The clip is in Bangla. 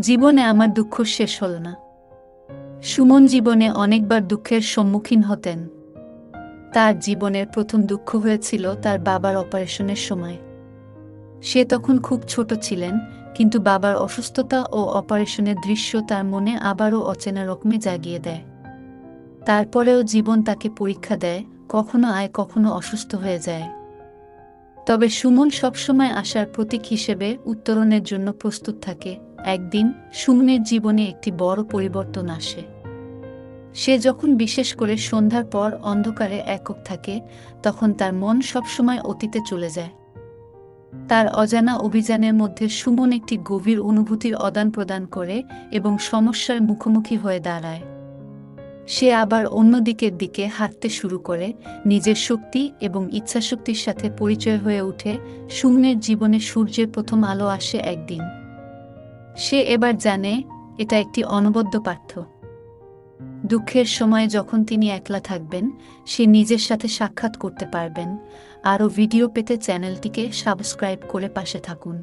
জীবনে আমার দুঃখ শেষ হল না। সুমন জীবনে অনেকবার দুঃখের সম্মুখীন হতেন। তার জীবনের প্রথম দুঃখ হয়েছিল তার বাবার অপারেশনের সময়। সে তখন খুব ছোট ছিলেন, কিন্তু বাবার অসুস্থতা ও অপারেশনের দৃশ্য তার মনে আবারও অচেনা রকমে জাগিয়ে দেয়। তারপরেও জীবন তাকে পরীক্ষা দেয়, কখনো আয়, কখনো অসুস্থ হয়ে যায়। তবে সুমন সবসময় আসার প্রতীক হিসেবে উত্তরণের জন্য প্রস্তুত থাকে। একদিন সুমনের জীবনে একটি বড় পরিবর্তন আসে। সে যখন বিশেষ করে সন্ধ্যার পর অন্ধকারে একক থাকে, তখন তার মন সবসময় অতীতে চলে যায়। তার অজানা অভিযানের মধ্যে সুমন একটি গভীর অনুভূতির আদান প্রদান করে এবং সমস্যার মুখোমুখি হয়ে দাঁড়ায়। সে আবার অন্য দিকের দিকে হাঁটতে শুরু করে, নিজের শক্তি এবং ইচ্ছাশক্তির সাথে পরিচয় হয়ে ওঠে সুমনের জীবনে সূর্যের প্রথম আলো আসে একদিন। সে এবার জানে এটা একটি অনবদ্য পাঠ্য দুঃখের সময়ে যখন তিনি একলা থাকবেন, সে নিজের সাথে সাক্ষাৎ করতে পারবেন। আরও ভিডিও পেতে চ্যানেলটিকে সাবস্ক্রাইব করে পাশে থাকুন।